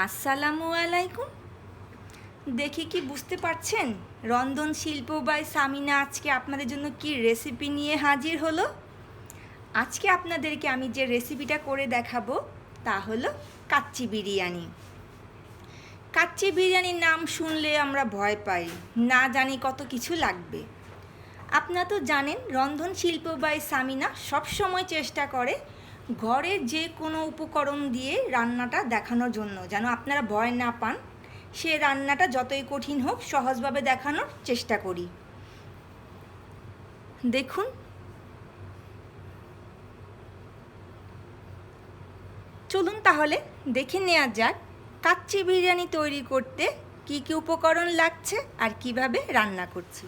আসসালামু আলাইকুম। দেখি কি বুঝতে পারছেন? রন্ধন শিল্প বাই সামিনা আজকে আপনাদের জন্য কি রেসিপি নিয়ে হাজির হলো? আজকে আপনাদেরকে আমি যে রেসিপিটা করে দেখাবো, তা হলো কাচ্চি বিরিয়ানি। কাচ্চি বিরিয়ানির নাম শুনলে আমরা ভয় পাই, না জানি কত কিছু লাগবে। আপনারা তো জানেন, রন্ধন শিল্প বাই সামিনা সবসময় চেষ্টা করে ঘরের যে কোনো উপকরণ দিয়ে রান্নাটা দেখানোর জন্য, যেন আপনারা ভয় না পান, সে রান্নাটা যতই কঠিন হোক সহজভাবে দেখানোর চেষ্টা করি। দেখুন। চলুন তাহলে দেখে নেওয়া যাক, কাচ্চি বিরিয়ানি তৈরি করতে কি কি উপকরণ লাগছে আর কীভাবে রান্না করছি।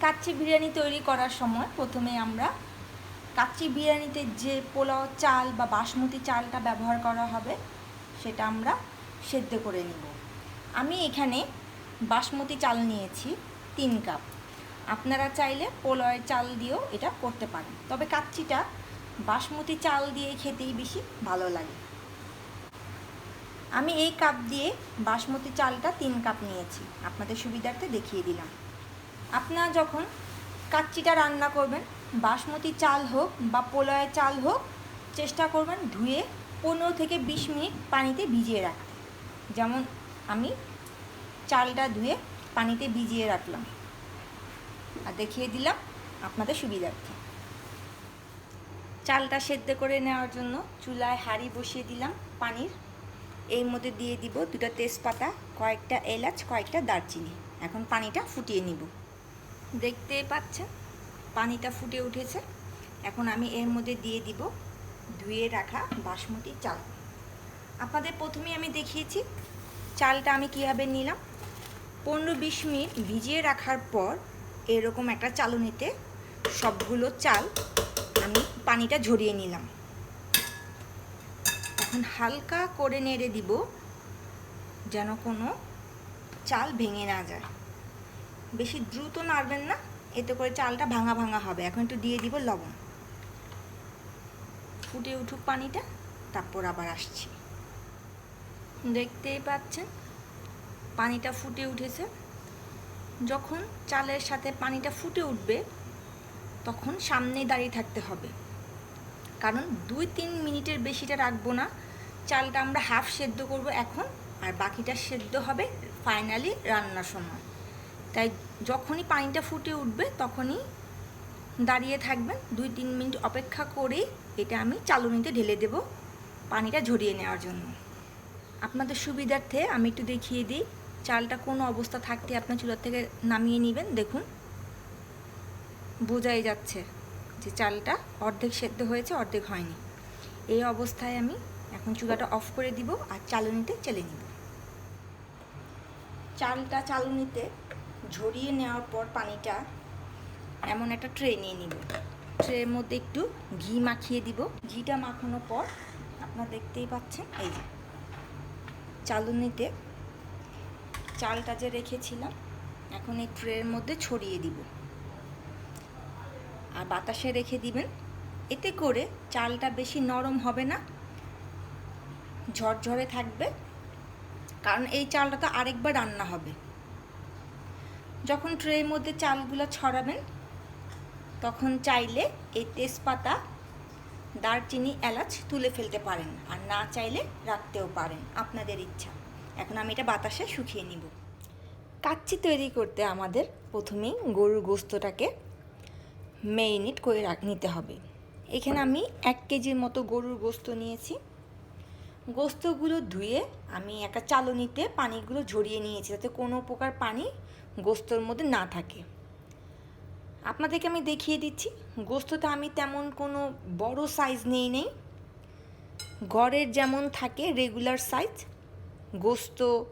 কাচ্চি বিরিয়ানি তৈরি করার সময় প্রথমে আমরা কাচ্চি বিরিয়ানিতে যে পোলাও চাল বা বাসমতি চালটা ব্যবহার করা হবে, সেটা আমরা সেদ্ধ করে নিব। আমি এখানে বাসমতি চাল নিয়েছি তিন কাপ। আপনারা চাইলে পোলাওয়ের চাল দিয়েও এটা করতে পারেন। তবে কাচ্চিটা বাসমতি চাল দিয়ে খেতেই বেশি ভালো লাগে। আমি এই কাপ দিয়ে বাসমতি চালটা তিন কাপ নিয়েছি। আপনাদের সুবিধার্থে দেখিয়ে দিলাম। আপনারা যখন কাচ্চিটা রান্না করবেন বাসমতি চাল হোক বা পোলাওয়ের চাল হোক, চেষ্টা করবেন ধুয়ে পনেরো থেকে বিশ মিনিট পানিতে ভিজিয়ে রাখতে। যেমন আমি চালটা ধুয়ে পানিতে ভিজিয়ে রাখলাম। আর দেখিয়ে দিলাম আপনাদের সুবিধার্থে। চালটা সেদ্ধ করে নেওয়ার জন্য চুলায় হাঁড়ি বসিয়ে দিলাম পানির। এর মধ্যে দিয়ে দিব দুটো তেজপাতা, কয়েকটা এলাচ, কয়েকটা দারচিনি। এখন পানিটা ফুটিয়ে নিব। দেখতে পাচ্ছেন? পানিটা ফুটে উঠেছে। এখন আমি এর মধ্যে দিয়ে দিব ধুয়ে রাখা বাসমতি চাল। আপনাদের প্রথমে আমি দেখিয়েছি চালটা আমি কীভাবে নিলাম। পনেরো বিশ মিনিট ভিজিয়ে রাখার পর এরকম একটা চালুনিতে সবগুলো চাল আমি পানিটা ঝরিয়ে নিলাম। এখন হালকা করে নেড়ে দিব যেন কোনো চাল ভেঙে না যায়। বেশি দ্রুত নাড়বেন না। এতে করে চালটা ভাঙা ভাঙা হবে। এখন একটু দিয়ে দিব লবণ। ফুটে উঠুক পানিটা, তারপর আবার আসছি। দেখতেই পাচ্ছেন, পানিটা ফুটে উঠেছে। যখন চালের সাথে পানিটা ফুটে উঠবে, তখন সামনে দাঁড়িয়ে থাকতে হবে। কারণ দুই তিন মিনিটের বেশিটা রাখব না। চালটা আমরা হাফ সেদ্ধ করব এখন, আর বাকিটা সেদ্ধ হবে ফাইনালি রান্নার সময়। তাই যখনই পানিটা ফুটে উঠবে, তখনই দাঁড়িয়ে থাকবেন। দুই, তিন মিনিট অপেক্ষা করে এটা আমি চালুনিতে ঢেলে দেব পানিটা ঝরিয়ে নেওয়ার জন্য। আপনাদের সুবিধার্থে আমি একটু দেখিয়ে দিই। চালটা কোনো অবস্থা থাকতে আপনার চুলার থেকে নামিয়ে নেবেন, দেখুন। বোঝাই যাচ্ছে যে চালটা অর্ধেক সেদ্ধ হয়েছে, অর্ধেক হয়নি। এই অবস্থায় আমি এখন চুলাটা অফ করে দিব আর চালুনিতে চেলে নিব। চালটা চালুনিতে ঝরিয়ে নেওয়ার পর পানিটা এমন একটা ট্রে নিয়ে নিব। ট্রের মধ্যে একটু ঘি মাখিয়ে দিব। ঘিটা মাখানোর পর আপনারা দেখতেই পাচ্ছেন, এই যে চালুনিতে চালটা যে রেখেছিলাম, এখন এই ট্রের মধ্যে ছড়িয়ে দিব। আর বাতাসে রেখে দিবেন। এতে করে চালটা বেশি নরম হবে না, ঝরঝরে থাকবে। কারণ এই চালটা তো আরেকবার রান্না হবে। যখন ট্রের মধ্যে চালগুলো ছড়াবেন, তখন চাইলে এই তেজপাতা, দারচিনি, এলাচ তুলে ফেলতে পারেন আর না চাইলে রাখতেও পারেন, আপনাদের ইচ্ছা। এখন আমি এটা বাতাসে শুকিয়ে নিব। কাচ্চি তৈরি করতে আমাদের প্রথমেই গরুর গোস্তটাকে মেরিনেট করে রাখ, নিতে হবে। এখানে আমি এক কেজির মতো গরুর গোস্ত নিয়েছি। গোস্তগুলো ধুয়ে আমি একটা চালনিতে পানিগুলো ঝরিয়ে নিয়েছি, যাতে কোনো প্রকার পানি গোস্তর মধ্যে না থাকে। আপনাদেরকে আমি দেখিয়ে দিচ্ছি, গোস্তটা আমি তেমন কোনো বড় সাইজ নেই নেই। ঘরের যেমন থাকে রেগুলার সাইজ গোস্ত,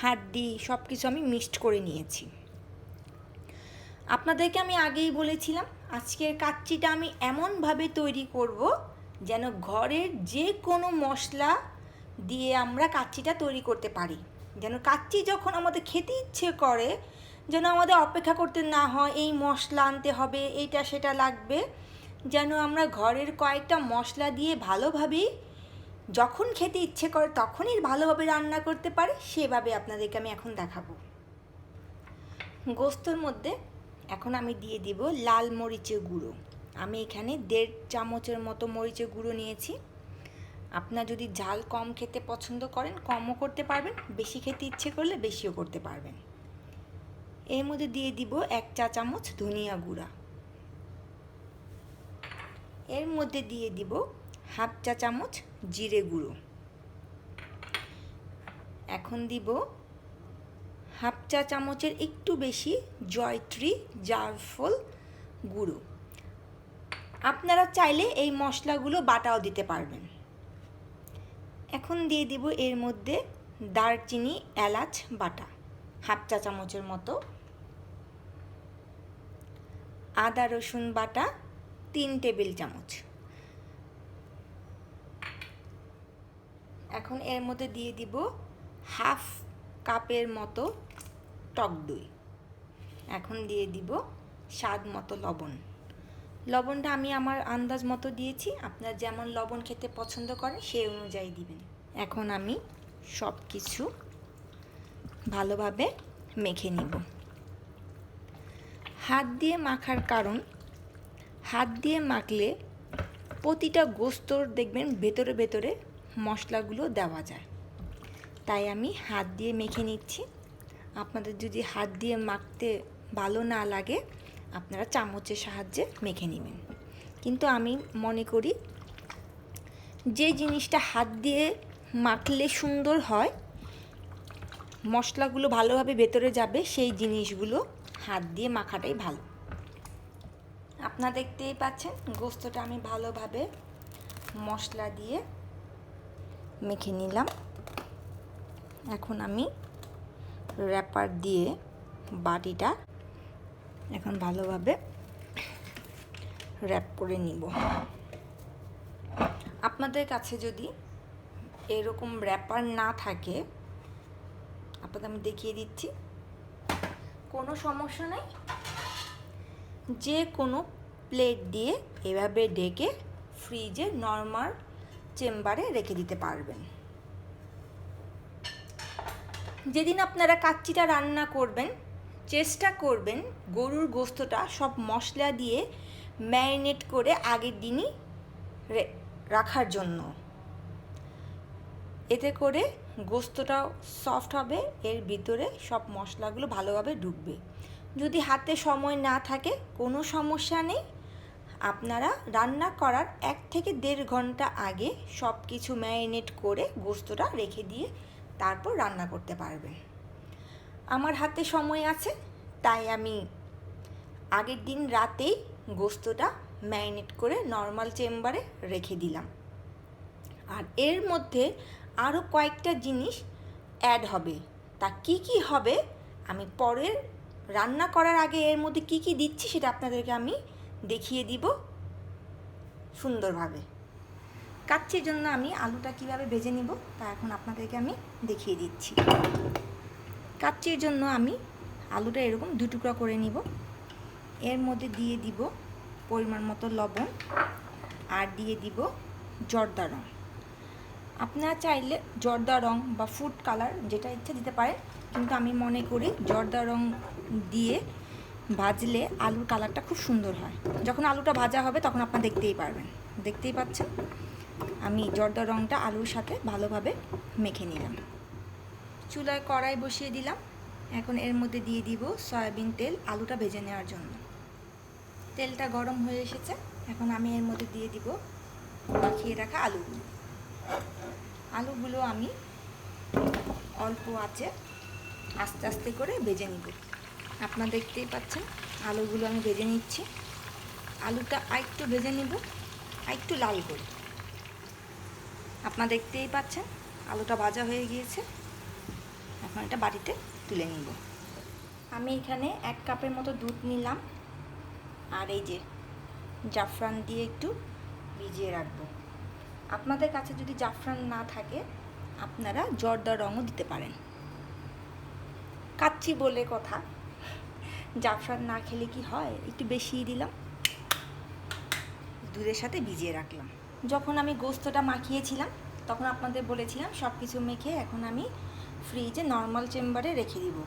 হাড্ডি সব কিছু আমি মিক্সড করে নিয়েছি। আপনাদেরকে আমি আগেই বলেছিলাম, আজকের কাচ্চিটা আমি এমনভাবে তৈরি করব যেন ঘরের যে কোনো মশলা দিয়ে আমরা কাচ্চিটা তৈরি করতে পারি। যেন কাচ্চি যখন আমাদের খেতে ইচ্ছে করে যেন আমাদের অপেক্ষা করতে না হয়, এই মশলা আনতে হবে, এইটা সেটা লাগবে। যেন আমরা ঘরের কয়েকটা মশলা দিয়ে ভালোভাবেই যখন খেতে ইচ্ছে করে তখনই ভালোভাবে রান্না করতে পারে, সেভাবে আপনাদেরকে আমি এখন দেখাবো। গোস্তর মধ্যে এখন আমি দিয়ে দিব লাল মরিচের গুঁড়ো। আমি এখানে দেড় চামচের মতো মরিচের গুঁড়ো নিয়েছি। আপনার যদি ঝাল কম খেতে পছন্দ করেন, কমও করতে পারবেন, বেশি খেতে ইচ্ছে করলে বেশিও করতে পারবেন। এর মধ্যে দিয়ে দিব এক চা চামচ ধনিয়া গুঁড়া। এর মধ্যে দিয়ে দিব হাফ চা চামচ জিরে গুঁড়ো। এখন দিব হাফ চা চামচের একটু বেশি জয়ত্রী জারফল গুঁড়ো। আপনারা চাইলে এই মশলাগুলো বাটাও দিতে পারবেন। এখন দিয়ে দিব এর মধ্যে দারচিনি, এলাচ বাটা, হাফ চা চামচের মতো। আদা, রসুন বাটা, তিন টেবিল চামচ। এখন এর মধ্যে দিয়ে দিব হাফ কাপের মতো টক দই। এখন দিয়ে দিব স্বাদ মতো লবণ। লবণটা আমি আমার আন্দাজ মতো দিয়েছি, আপনার যেমন লবণ খেতে পছন্দ করেন সেই অনুযায়ী দিবেন। এখন আমি সব কিছু ভালোভাবে মেখে নিব। হাত দিয়ে মাখার কারণ, হাত দিয়ে মাখলে প্রতিটা গোস্তর দেখবেন ভেতরে ভেতরে মশলাগুলো দেওয়া যায়। তাই আমি হাত দিয়ে মেখে নিচ্ছি। আপনাদের যদি হাত দিয়ে মাখতে ভালো না লাগে, আপনারা চামচের সাহায্যে মেখে নেবেন। কিন্তু আমি মনে করি, যে জিনিসটা হাত দিয়ে মাখলে সুন্দর হয়, মশলাগুলো ভালোভাবে ভেতরে যাবে, সেই জিনিসগুলো হাত দিয়ে মাখাটাই ভালো। আপনারা দেখতেই পাচ্ছেন, গোস্তটা আমি ভালোভাবে মশলা দিয়ে মেখে নিলাম। এখন আমি র্যাপার দিয়ে বাটিটা এখন ভালোভাবে র্যাপ করে নিব। আপনাদের কাছে যদি এরকম র্যাপার না থাকে, আপনাদের আমি দেখিয়ে দিচ্ছি। কোনো সমস্যা নেই। যে কোনো প্লেট দিয়ে এভাবে ডেকে ফ্রিজে নর্মাল চেম্বারে রেখে দিতে পারবেন। যেদিন আপনারা কাচ্চিটা রান্না করবেন, চেষ্টা করবেন গরুর গোস্তটা সব মশলা দিয়ে ম্যারিনেট করে আগের দিনই রাখার জন্য। এতে করে গোস্তটাও সফট হবে, এর ভিতরে সব মশলাগুলো ভালোভাবে ঢুকবে। যদি হাতে সময় না থাকে, কোনো সমস্যা নেই। আপনারা রান্না করার এক থেকে দেড় ঘণ্টা আগে সব কিছু ম্যারিনেট করে গোস্তটা রেখে দিয়ে তারপর রান্না করতে পারবেন। আমার হাতে সময় আছে, তাই আমি আগের দিন রাতেই গোস্তটা ম্যারিনেট করে নর্মাল চেম্বারে রেখে দিলাম। আর এর মধ্যে আরও কয়েকটা জিনিস অ্যাড হবে। তা কি কি হবে? আমি পরের রান্না করার আগে এর মধ্যে কি কি দিচ্ছি সেটা আপনাদেরকে আমি দেখিয়ে দিব সুন্দরভাবে। কাচ্চির জন্য আমি আলুটা কীভাবে ভেজে নিব তা এখন আপনাদেরকে আমি দেখিয়ে দিচ্ছি। কাচ্চির জন্য আমি আলুটা এরকম দু টুকরা করে নিব। এর মধ্যে দিয়ে দিব পরিমাণ মতো লবণ আর দিয়ে দিব জর্দা রং। আপনারা চাইলে জর্দা রং বা ফুড কালার যেটা ইচ্ছা দিতে পারেন, কিন্তু আমি মনে করি জর্দা রং দিয়ে ভাজলে আলুর কালারটা খুব সুন্দর হয়। যখন আলুটা ভাজা হবে তখন আপনারা দেখতেই পারবেন। দেখতেই পাচ্ছেন? আমি জর্দা রংটা আলুর সাথে ভালোভাবে মেখে নিলাম। চুলায় কড়াই বসিয়ে দিলাম। এখন এর মধ্যে দিয়ে দিব সয়াবিন তেল আলুটা ভেজে নেওয়ার জন্য। তেলটা গরম হয়ে এসেছে। এখন আমি এর মধ্যে দিয়ে দিব মাখিয়ে রাখা আলুগুলো। আলুগুলো আমি অল্প আছে, আস্তে আস্তে করে ভেজে নিব। আপনারা দেখতেই পাচ্ছেন, আলুগুলো আমি ভেজে নিচ্ছি। আলুটা আরেকটু ভেজে নেব, আরেকটু লাল করে। আপনারা দেখতেই পাচ্ছেন, আলুটা ভাজা হয়ে গিয়েছে। এখন এটা বাড়িতে তুলে নিব। আমি এখানে এক কাপের মতো দুধ নিলাম, আর এই যে জাফরান দিয়ে একটু ভিজিয়ে রাখব। আপনাদের কাছে যদি জাফরান না থাকে, আপনারা জর্দা রঙও দিতে পারেন। কাচ্ছি বলে কথা। জাফরান না খেলে কি হয়? একটু বেশিই দিলাম। দুধের সাথে ভিজিয়ে রাখলাম। যখন আমি গোস্তটা মাখিয়েছিলাম, তখন আপনাদের বলেছিলাম সব কিছু মেখে এখন আমি ফ্রিজে নর্মাল চেম্বারে রেখে দিব।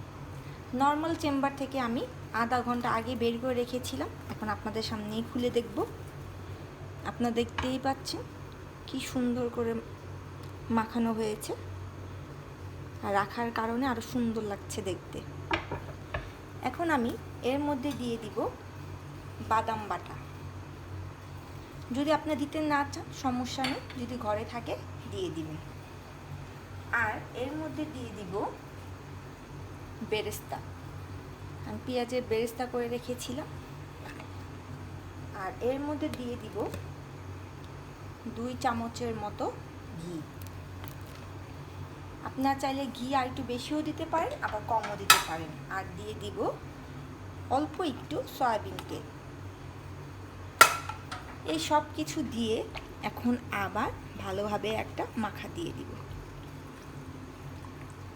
নর্মাল চেম্বার থেকে আমি আধা ঘণ্টা আগে বের করে রেখেছিলাম। এখন আপনাদের সামনেই খুলে দেখব। আপনারা দেখতেই পাচ্ছেন। কি সুন্দর করে মাখানো হয়েছে। আর রাখার কারণে আরও সুন্দর লাগছে দেখতে। এখন আমি এর মধ্যে দিয়ে দিব বাদাম বাটা। যদি আপনার দিতে না চান, সমস্যা নেই, যদি ঘরে থাকে, দিয়ে দিবেন। আর এর মধ্যে দিয়ে দিব বেরেস্তা। আমি পেঁয়াজের বেরেস্তা করে রেখেছিলাম। আর এর মধ্যে দিয়ে দিব দুই চামচের মতো ঘি। আপনারা চাইলে ঘি আর একটু বেশিও দিতে পারেন, আবার কমও দিতে পারেন। আর দিয়ে দিব অল্প একটু সয়াবিন তেল। এই সব কিছু দিয়ে এখন আবার ভালোভাবে একটা মাখা দিয়ে দিব।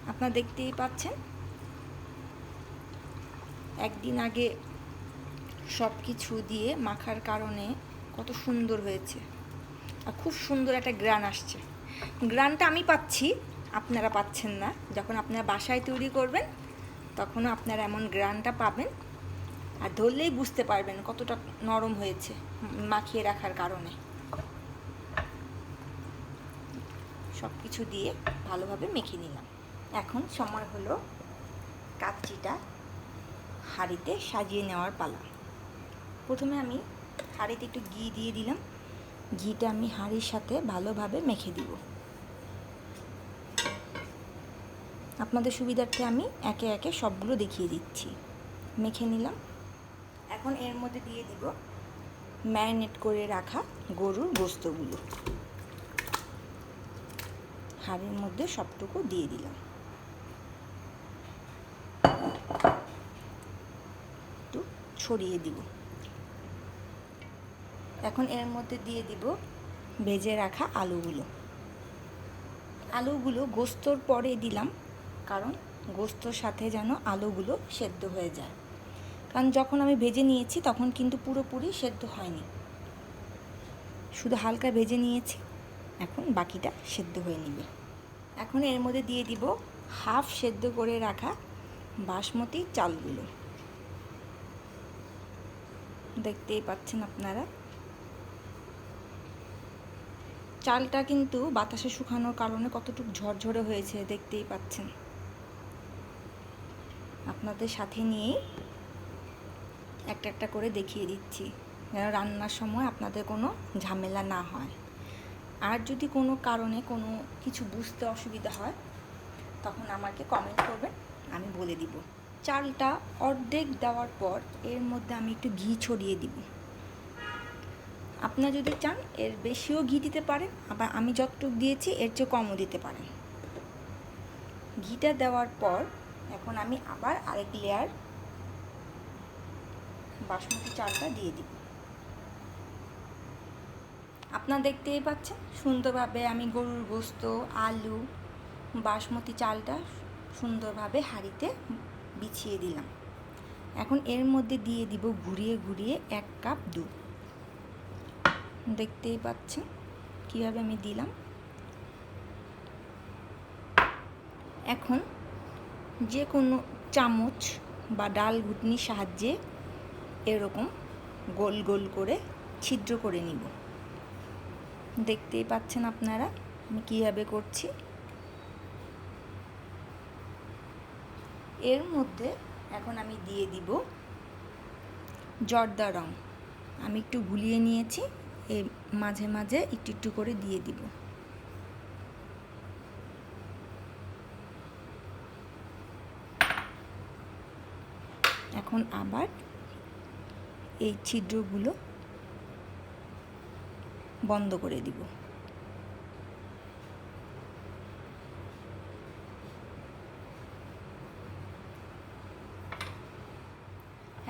আপনারা দেখতেই পাচ্ছেন, একদিন আগে সব কিছু দিয়ে মাখার কারণে কত সুন্দর হয়েছে। আর খুব সুন্দর একটা গ্রান আসছে। গ্রানটা আমি পাচ্ছি, আপনারা পাচ্ছেন না। যখন আপনারা বাসায় তৈরি করবেন, তখনও আপনারা এমন গ্রানটা পাবেন আর ধরলেই বুঝতে পারবেন কতটা নরম হয়েছে মাখিয়ে রাখার কারণে। সব কিছু দিয়ে ভালোভাবে মেখে নিলাম। এখন সময় হলো কাচ্চিটা হাঁড়িতে সাজিয়ে নেওয়ার পালা। প্রথমে আমি হাঁড়িতে একটু ঘি দিয়ে দিলাম। ঘিটা আমি হাঁড়ির সাথে ভালোভাবে মেখে দিব। আপনাদের সুবিধার্থে আমি একে একে সবগুলো দেখিয়ে দিচ্ছি। মেখে নিলাম। এখন এর মধ্যে দিয়ে দিব ম্যারিনেট করে রাখা গরুর গোস্তগুলো। হাড়ির মধ্যে সবটুকু দিয়ে দিলাম। একটু ছড়িয়ে দিব। এখন এর মধ্যে দিয়ে দিব ভেজে রাখা আলুগুলো। আলুগুলো গোস্তর পরে দিলাম, কারণ গোস্তর সাথে যেন আলুগুলো সেদ্ধ হয়ে যায়। কারণ যখন আমি ভেজে নিয়েছি তখন কিন্তু পুরোপুরি সেদ্ধ হয়নি। শুধু হালকা ভেজে নিয়েছি, এখন বাকিটা সেদ্ধ হয়ে নিবে। এখন এর মধ্যে দিয়ে দিব হাফ সেদ্ধ করে রাখা বাসমতি চালগুলো। দেখতেই পাচ্ছেন আপনারা? চালটা কিন্তু বাতাসে শুকানোর কারণে কতটুকু ঝরঝরে হয়েছে দেখতেই পাচ্ছেন। আপনাদের সাথে নিয়েই একটা একটা করে দেখিয়ে দিচ্ছি, যেন রান্নার সময় আপনাদের কোনো ঝামেলা না হয়। আর যদি কোনো কারণে কোনো কিছু বুঝতে অসুবিধা হয়, তখন আমাকে কমেন্ট করবেন, আমি বলে দিব। চালটা অর্ধেক দেওয়ার পর এর মধ্যে আমি একটু ঘি ছড়িয়ে দিব। আপনারা যদি চান, এর বেশিও ঘি দিতে পারেন, আবার আমি যতটুকু দিয়েছি, এর চেয়ে কমও দিতে পারেন। ঘিটা দেওয়ার পর, এখন আমি আবার আরেক লেয়ার বাসমতি চালটা দিয়ে দিব। আপনারা দেখতেই পাচ্ছেন, সুন্দরভাবে আমি গরুর গোস্ত, আলু, বাসমতি চালটা সুন্দরভাবে হাঁড়িতে বিছিয়ে দিলাম। এখন এর মধ্যে দিয়ে দিব ঘুরিয়ে ঘুরিয়ে এক কাপ দুধ। দেখতেই পাচ্ছেন কীভাবে আমি দিলাম? এখন যে কোনো চামচ বা ডাল ঘুটনির সাহায্যে এরকম গোল গোল করে ছিদ্র করে নিব। দেখতেই পাচ্ছেন আপনারা আমি কীভাবে করছি? এর মধ্যে এখন আমি দিয়ে দিব জর্দা রং। আমি একটু গুলিয়ে নিয়েছি। এই মাঝে মাঝে একটু একটু করে দিয়ে দিব। এখন আবার এই ছিদ্রগুলো বন্ধ করে দিব।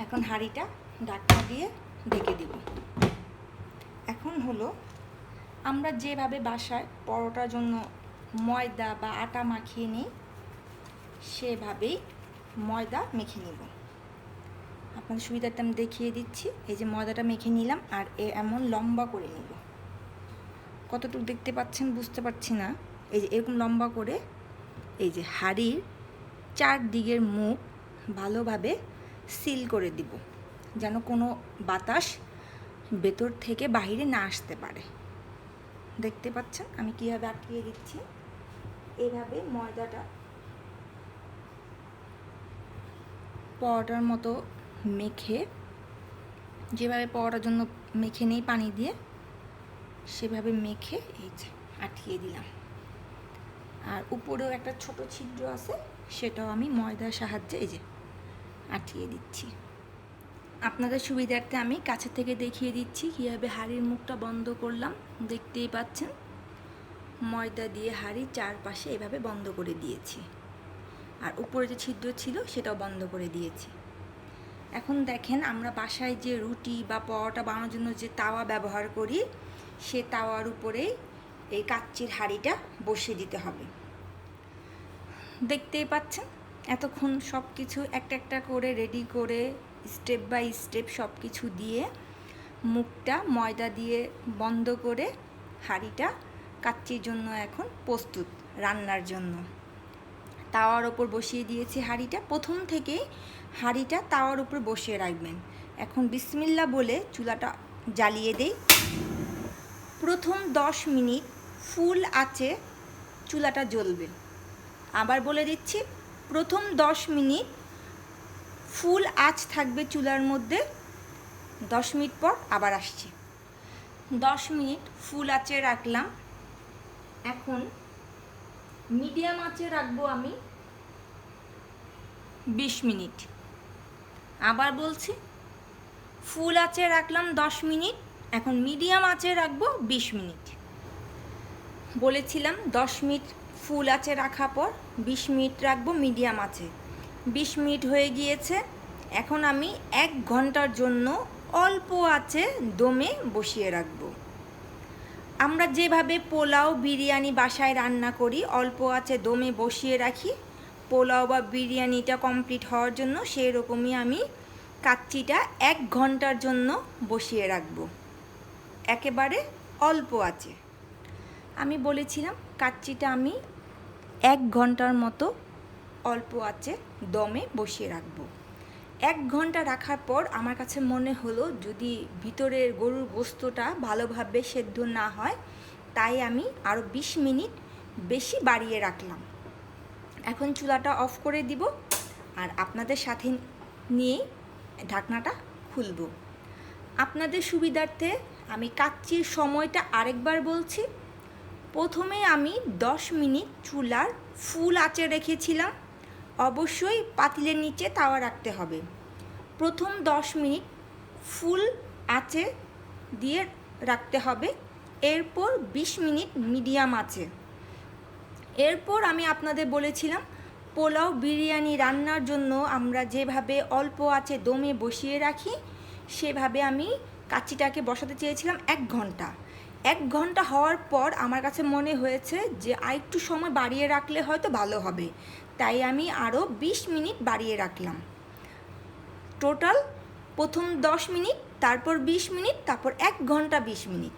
এখন হাঁড়িটা ঢাকনা দিয়ে ঢেকে দিব। হলো, আমরা যেভাবে বাসায় পরোটার জন্য ময়দা বা আটা মাখিয়ে নিই, সেভাবেই ময়দা মেখে নিব। আপনাদের সুবিধাটা আমি দেখিয়ে দিচ্ছি। এই যে ময়দাটা মেখে নিলাম আর এ এমন লম্বা করে নিব। কতটুকু দেখতে পাচ্ছেন বুঝতে পারছি না। এই যে এরকম লম্বা করে এই যে হাড়ির চারদিকের মুখ ভালোভাবে সিল করে দিব, যেন কোনো বাতাস ভেতর থেকে বাইরে না আসতে পারে। দেখতে পাচ্ছেন? আমি কীভাবে আটকিয়ে দিচ্ছি? এভাবে ময়দাটা পরোটার মতো মেখে, যেভাবে পরোটার জন্য মেখে নেই পানি দিয়ে, সেভাবে মেখে এই যে আটকিয়ে দিলাম। আর উপরেও একটা ছোট ছিদ্র আছে, সেটাও আমি ময়দার সাহায্যে এই যে আটকিয়ে দিচ্ছি। আপনাদের সুবিধার্থে আমি কাছে থেকে দেখিয়ে দিচ্ছি কীভাবে হাড়ির মুখটা বন্ধ করলাম। দেখতেই পাচ্ছেন, ময়দা দিয়ে হাড়ি চারপাশে এভাবে বন্ধ করে দিয়েছি। আর উপরে যে ছিদ্র ছিল সেটাও বন্ধ করে দিয়েছি। এখন দেখেন আমরা বাসায় যে রুটি বা পরোটা বানানোর জন্য যে তাওয়া ব্যবহার করি, সে তাওয়ার উপরেই এই কাচ্চির হাঁড়িটা বসিয়ে দিতে হবে। দেখতেই পাচ্ছেন, এতক্ষণ সব কিছু একটা একটা করে রেডি করে স্টেপ বাই স্টেপ সব কিছু দিয়ে মুখটা ময়দা দিয়ে বন্ধ করে হাঁড়িটা কাচ্চির জন্য এখন প্রস্তুত রান্নার জন্য। তাওয়ার ওপর বসিয়ে দিয়েছি হাঁড়িটা। প্রথম থেকেই হাঁড়িটা তাওয়ার উপর বসিয়ে রাখবেন। এখন বিসমিল্লা বলে চুলাটা জ্বালিয়ে দেই। প্রথম দশ মিনিট ফুল আছে চুলাটা জ্বলবে। আবার বলে দিচ্ছি, প্রথম দশ মিনিট ফুল আঁচ থাকবে চুলার মধ্যে। দশ মিনিট পর আবার আসছি। দশ মিনিট ফুল আঁচে রাখলাম। এখন মিডিয়াম আঁচে রাখব আমি। বিশ মিনিট। আবার বলছি, ফুল আঁচে রাখলাম দশ মিনিট। এখন মিডিয়াম আঁচে রাখব বিশ মিনিট। বলেছিলাম দশ মিনিট ফুল আঁচে রাখার পর বিশ মিনিট রাখব মিডিয়াম আঁচে। বিশ মিনিট হয়ে গিয়েছে। এখন আমি এক ঘণ্টার জন্য অল্প আছে দমে বসিয়ে রাখব। আমরা যেভাবে পোলাও বিরিয়ানি বাসায় রান্না করি, অল্প আছে দমে বসিয়ে রাখি। পোলাও বা বিরিয়ানিটা কমপ্লিট হওয়ার জন্য সেই রকমই আমি কাচ্চিটা এক ঘণ্টার জন্য বসিয়ে রাখব। একেবারে অল্প আছে। আমি বলেছিলাম, কাচ্চিটা আমি এক ঘণ্টার মতো অল্প আছে, দমে বসিয়ে রাখব। এক ঘণ্টা রাখার পর আমার কাছে মনে হলো যদি ভিতরের গরুর গোস্তটা ভালোভাবে সেদ্ধ না হয়, তাই আমি আরও বিশ মিনিট বেশি বাড়িয়ে রাখলাম। এখন চুলাটা অফ করে দিব আর আপনাদের সাথে নিয়েই ঢাকনাটা খুলব। আপনাদের সুবিধার্থে আমি কাচ্চির সময়টা আরেকবার বলছি। প্রথমে আমি দশ মিনিট চুলার ফুল আঁচে রেখেছিলাম। অবশ্যই পাতিলের নিচে তাওয়া রাখতে হবে। প্রথম দশ মিনিট ফুল আঁচে দিয়ে রাখতে হবে। এরপর বিশ মিনিট মিডিয়াম আছে এরপর আমি আপনাদের বলেছিলাম, পোলাও বিরিয়ানি রান্নার জন্য আমরা যেভাবে অল্প আছে দমে বসিয়ে রাখি, সেভাবে আমি কাচ্চিটাকে বসাতে চেয়েছিলাম এক ঘণ্টা। এক ঘণ্টা হওয়ার পর আমার কাছে মনে হয়েছে যে আর একটু সময় বাড়িয়ে রাখলে হয়তো ভালো হবে। তাই আমি আরও বিশ মিনিট বাড়িয়ে রাখলাম। টোটাল প্রথম দশ মিনিট, তারপর বিশ মিনিট, তারপর এক ঘণ্টা বিশ মিনিট।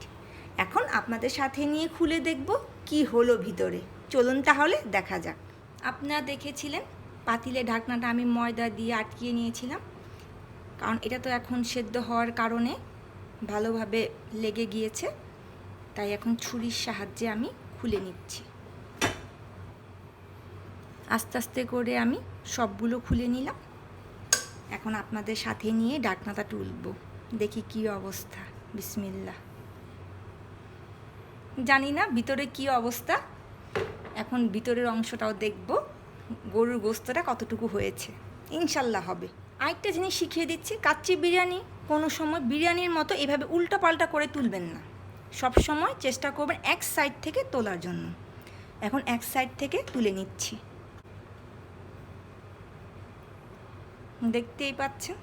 এখন আপনাদের সাথে নিয়ে খুলে দেখব কি হলো ভিতরে। চলুন তাহলে দেখা যাক। আপনারা দেখেছিলেন, পাতিলে ঢাকনাটা আমি ময়দা দিয়ে আটকিয়ে নিয়েছিলাম। কারণ এটা তো এখন সেদ্ধ হওয়ার কারণে ভালোভাবে লেগে গিয়েছে। তাই এখন ছুরির সাহায্যে আমি খুলে নিচ্ছি। আস্তে আস্তে করে আমি সবগুলো খুলে নিলাম। এখন আপনাদের সাথে নিয়ে ডাকনাটা তুলব। দেখি কি অবস্থা। বিসমিল্লা জানি না ভিতরে কি অবস্থা। এখন ভিতরের অংশটাও দেখব। গরুর গোস্তটা কতটুকু হয়েছে। ইনশাল্লাহ হবে। আরেকটা জিনিস শিখিয়ে দিচ্ছি, কাচ্চি বিরিয়ানি কোনো সময় বিরিয়ানির মতো এভাবে উল্টো পাল্টা করে তুলবেন না। সব সময় চেষ্টা করবেন এক সাইড থেকে তোলার জন্য। এখন এক সাইড থেকে তুলে নিচ্ছি। দেখতেই পাচ্ছেন।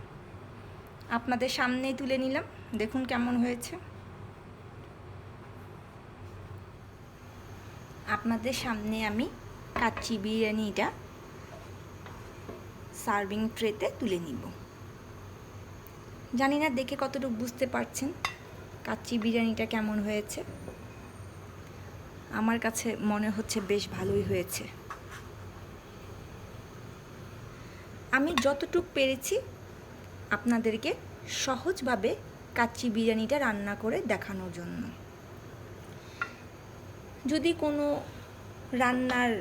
আপনাদের সামনেই তুলে নিলাম। দেখুন কেমন হয়েছে। আপনাদের সামনে আমি কাচ্চি বিরিয়ানিটা সার্ভিং ট্রেতে তুলে নিব। জানি না দেখে কতটুকু বুঝতে পারছেন কাচ্চি বিরিয়ানিটা কেমন হয়েছে। আমার কাছে মনে হচ্ছে বেশ ভালোই হয়েছে। আমি যতটুক পেরেছি আপনাদেরকে সহজভাবে কাচ্চি বিরিয়ানিটা রান্না করে দেখানোর জন্য। যদি কোনো রান্নার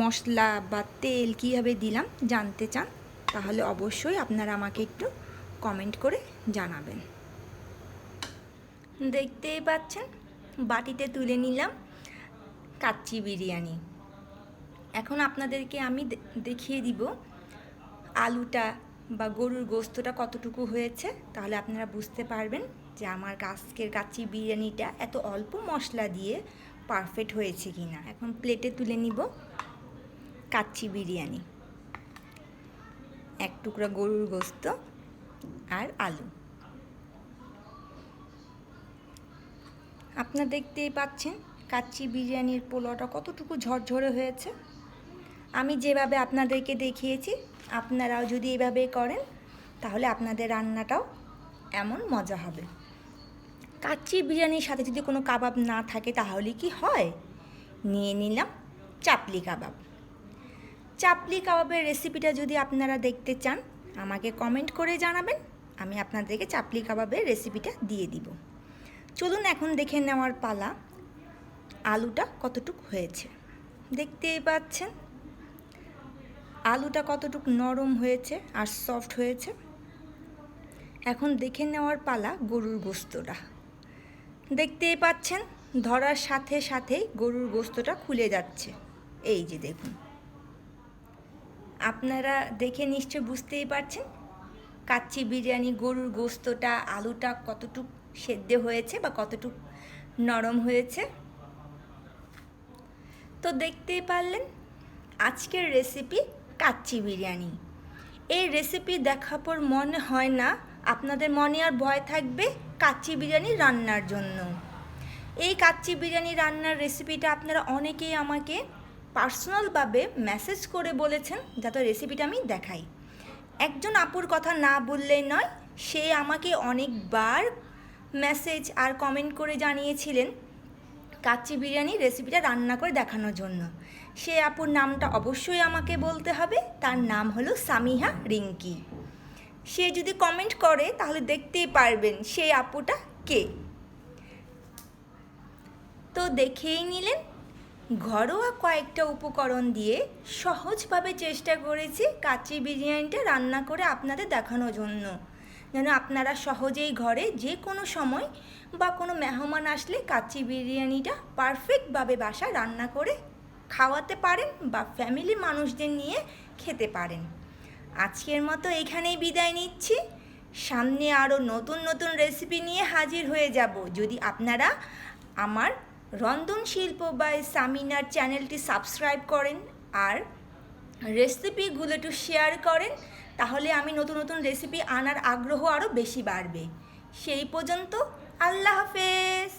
মশলা বা তেল কীভাবে দিলাম জানতে চান, তাহলে অবশ্যই আপনারা আমাকে একটু কমেন্ট করে জানাবেন। দেখতেই পাচ্ছেন, বাটিতে তুলে নিলাম কাচ্চি বিরিয়ানি। এখন আপনাদেরকে আমি দেখিয়ে দিব আলুটা বা গরুর গোস্তটা কতটুকু হয়েছে। তাহলে আপনারা বুঝতে পারবেন যে আমার আজকের কাচ্চি বিরিয়ানিটা এত অল্প মশলা দিয়ে পারফেক্ট হয়েছে কি না এখন প্লেটে তুলে নিব কাচ্চি বিরিয়ানি। এক টুকরা গরুর গোস্ত আর আলু। আপনারা দেখতেই পাচ্ছেন কাচ্চি বিরিয়ানির পোলাওটা কতটুকু ঝরঝরে হয়েছে। আমি যেভাবে আপনাদেরকে দেখিয়েছি, আপনারাও যদি এভাবে করেন, তাহলে আপনাদের রান্নাটাও এমন মজা হবে। কাচ্চি বিরিয়ানির সাথে যদি কোনো কাবাব না থাকে, তাহলে কি হয়? নিয়ে নিলাম চাপলি কাবাব। চাপলি কাবাবের রেসিপিটা যদি আপনারা দেখতে চান, আমাকে কমেন্ট করে জানাবেন, আমি আপনাদেরকে চাপলি কাবাবের রেসিপিটা দিয়ে দিব। চলুন এখন দেখে নেওয়ার পালা, আলুটা কতটুক হয়েছে। দেখতেই পাচ্ছেন আলুটা কতটুক নরম হয়েছে আর সফট হয়েছে? এখন দেখে নেওয়ার পালা গরুর গোস্তটা। দেখতেই পাচ্ছেন, ধরার সাথে সাথেই গরুর গোস্তটা খুলে যাচ্ছে। এই যে দেখুন। আপনারা দেখে নিশ্চয় বুঝতেই পারছেন, কাচ্চি বিরিয়ানি, গরুর গোস্তটা, আলুটা কতটুক সেদ্ধ হয়েছে বা কতটুক নরম হয়েছে? তো দেখতেই পারলেন, আজকের রেসিপি কাচ্চি বিরিয়ানি। এই রেসিপি দেখার পর মনে হয় না আপনাদের মনে আর ভয় থাকবে কাচ্চি বিরিয়ানি রান্নার জন্য। এই কাচ্চি বিরিয়ানি রান্নার রেসিপিটা আপনারা অনেকেই আমাকে পার্সোনালভাবে মেসেজ করে বলেছেন যাতে রেসিপিটা আমি দেখাই। একজন আপুর কথা না বললেই নয়, সে আমাকে অনেকবার মেসেজ আর কমেন্ট করে জানিয়েছিলেন কাচ্চি বিরিয়ানি রেসিপিটা রান্না করে দেখানোর জন্য। সে আপুর নামটা অবশ্যই আমাকে বলতে হবে। তার নাম হলো সামিহা রিঙ্কি। সে যদি কমেন্ট করে, তাহলে দেখতেই পারবেন সেই আপুটা কে। তো দেখেই নিলেন, ঘরোয়া কয়েকটা উপকরণ দিয়ে সহজভাবে চেষ্টা করেছি কাচ্চি বিরিয়ানিটা রান্না করে আপনাদের দেখানোর জন্য। যেন আপনারা সহজেই ঘরে যে কোনো সময় বা কোনো মেহমান আসলে কাচ্চি বিরিয়ানিটা পারফেক্টভাবে বাসায় রান্না করে খাওয়াতে পারেন বা ফ্যামিলি মানুষদের নিয়ে খেতে পারেন। আজকের মতো এখানেই বিদায় নিচ্ছি। সামনে আরও নতুন নতুন রেসিপি নিয়ে হাজির হয়ে যাব। যদি আপনারা আমার রন্ধন শিল্প বা সামিনার চ্যানেলটি সাবস্ক্রাইব করেন আর রেসিপিগুলো একটু শেয়ার করেন, তাহলে আমি নতুন নতুন রেসিপি আনার আগ্রহ আরও বেশি বাড়বে। সেই পর্যন্ত আল্লাহ হাফেজ।